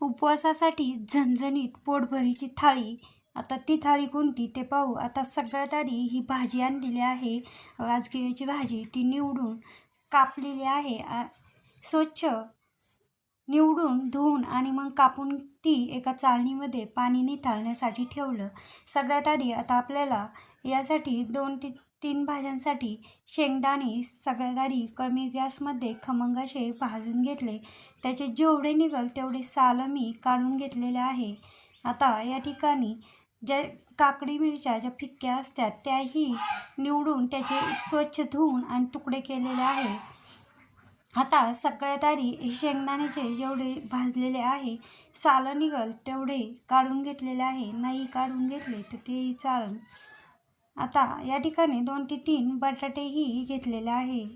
उपवासासाठी झणझणीत पोटभरीची थाळी. आता ती थाळी कोणती ते पाहू. आता सगळ्यात आधी ही भाजी आणलेली आहे. राजगिऱ्याची भाजी ती निवडून कापलेली आहे. आ- स्वच्छ निवडून धुवून आणि मग कापून ती एका चाळणीमध्ये पाणी निथाळण्यासाठी ठेवलं. सगळ्यात आधी आता आपल्याला यासाठी दोन ते तीन भाज्यांसाठी शेंगदाणे सगळदारी कमी गॅसमध्ये खमंग असे भाजून घेतले. त्याचे जेवढे निघल तेवढे साल मी काढून घेतलेले आहे. आता या ठिकाणी ज्या काकडी मिरच्या ज्या फिक्क्या असतात त्याही निवडून त्याचे स्वच्छ धुवून आणि तुकडे केलेले आहे. आता सगळ्यात आधी शेंगदाण्याचे जेवढे भाजलेले आहे सालं निघल तेवढे काढून घेतलेले आहे. नाही काढून घेतले तर तेही चालन. आता या ठिकाणी दोन ते तीन बटाटेही घेतलेले आहे.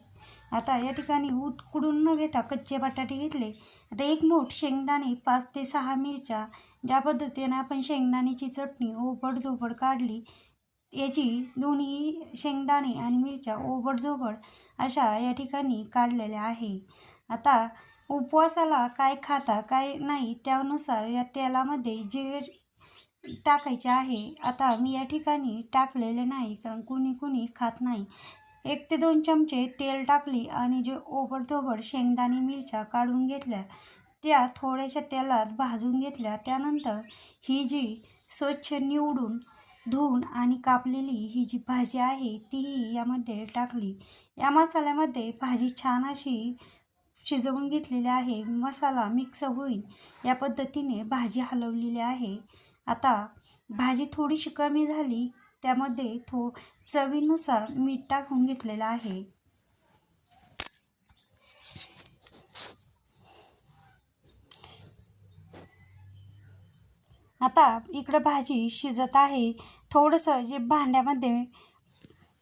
आता या ठिकाणी उकडून न घेता कच्चे बटाटे घेतले. आता एक मोठ शेंगदाणे पाच ते सहा मिरच्या ज्या पद्धतीने आपण शेंगदाण्याची चटणी ओबड काढली याची दोन्ही शेंगदाणे आणि मिरच्या ओबडधोबड अशा या ठिकाणी काढलेल्या आहे. आता उपवासाला काय खाता काय नाही त्यानुसार या तेलामध्ये जे टाकायचे आहे. आता मी या ठिकाणी टाकलेले नाही कारण कुणी कुणी खात नाही. एक ते दोन चमचे तेल टाकली आणि जे ओबडधोबड शेंगदाणे मिरच्या काढून घेतल्या त्या थोड्याशा तेलात भाजून घेतल्या. त्यानंतर ही जी स्वच्छ निवडून धुवून आणि कापलेली ही जी भाजी आहे तीही यामध्ये टाकली. या मसाल्यामध्ये भाजी छान अशी शिजवून घेतलेली आहे. मसाला मिक्स होईल. या पद्धतीने भाजी हलवलेली आहे. आता भाजी थोडीशी कमी झाली त्यामध्ये थो चवीनुसार मीठ टाकून घेतलेलं आहे. आता इकडं भाजी शिजत आहे. थोडंसं जे भांड्यामध्ये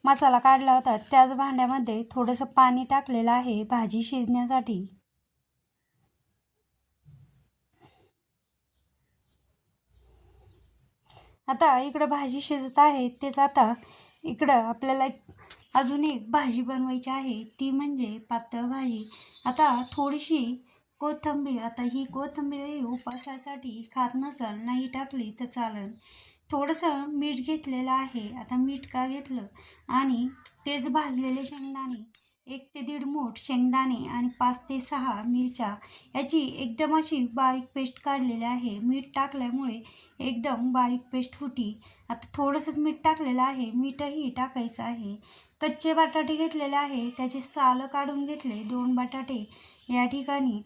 मसाला काढला होता त्याच भांड्यामध्ये थोडंसं पाणी टाकलेलं आहे भाजी शिजण्यासाठी. आता इकडं भाजी शिजत आहे तेच आता इकडं आपल्याला एक- अजून एक भाजी बनवायची आहे ती म्हणजे पातळ भाजी. आता थोडीशी कोथिंबीर आता ही कोथंबीर उपासासाठी खात नसल नाही टाकली तर चालेल थोडंसं मीठ घेतलेलं आहे आता मीठ का घेतलं? आणि तेच भाजलेले शेंगदाणे. एक ते दीड मूठ शेंगदाणे आणि पाच ते सहा मिरच्या याची एकदम अशी बारीक पेस्ट काढलेली आहे. मीठ टाकल्यामुळे एकदम बारीक पेस्ट होती आता थोडंसंच मीठ टाकलेलं आहे. मीठही टाकायचं आहे. कच्चे बटाटे घेतलेले आहे. त्याचे सालं काढून घेतले. दोन बटाटे या ठिकाणी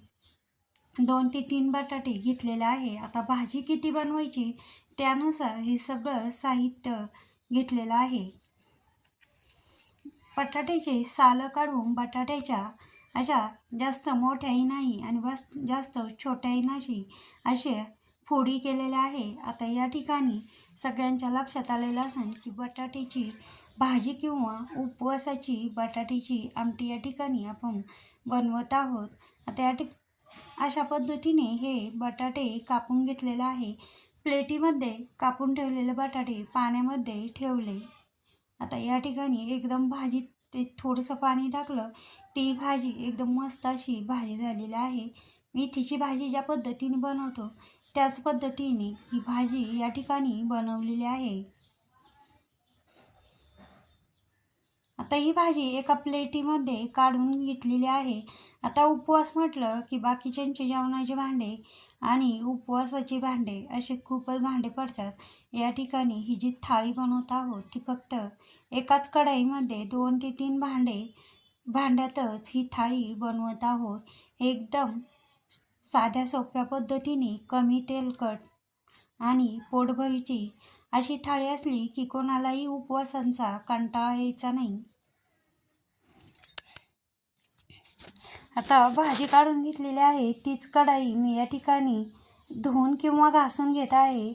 दोन ते तीन बटाटे घेतलेले आहे. आता भाजी किती बनवायची? त्यानुसार हे सगळं साहित्य घेतलेलं आहे. बटाट्याची सालं काढून बटाट्याच्या अशा जास्त मोठ्याही नाही आणि बस जास्त छोट्याही नाही असे फोडी केलेल्या आहे. आता या ठिकाणी सगळ्यांच्या लक्षात आलेलं असेल की बटाट्याची भाजी किंवा उपवासाची बटाट्याची आमटी या ठिकाणी आपण बनवत आहोत. आता या ठिक अशा पद्धतीने हे बटाटे कापून घेतलेलं आहे. प्लेटीमध्ये कापून ठेवलेले बटाटे पाण्यामध्ये ठेवले. आता या ठिकाणी एकदम भाजीत ते थोडंसं पाणी टाकलं ती भाजी एकदम मस्त अशी भाजी झालेली आहे. मेथीची भाजी ज्या पद्धतीने बनवतो त्याच पद्धतीने ही भाजी या ठिकाणी बनवलेली आहे. आता ही भाजी एका प्लेटीमध्ये काढून घेतलेली आहे. आता उपवास म्हटलं की बाकीच्यांचे जेवणाचे भांडे आणि उपवासाचे भांडे असे खूपच भांडे पडतात. या ठिकाणी ही जी थाळी बनवत आहोत ती फक्त एकाच कढाईमध्ये दोन ते तीन भांडे भांड्यातच ही थाळी बनवत आहोत. एकदम साध्या सोप्या पद्धतीने कमी तेलकट आणि पोटभरीची अशी थाळी असली की कोणालाही उपवासांचा कंटाळा यायचा नाही. आता भाजी काढून घेतलेली आहे. तीच कढाई मी या ठिकाणी धुवून किंवा घासून घेत आहे.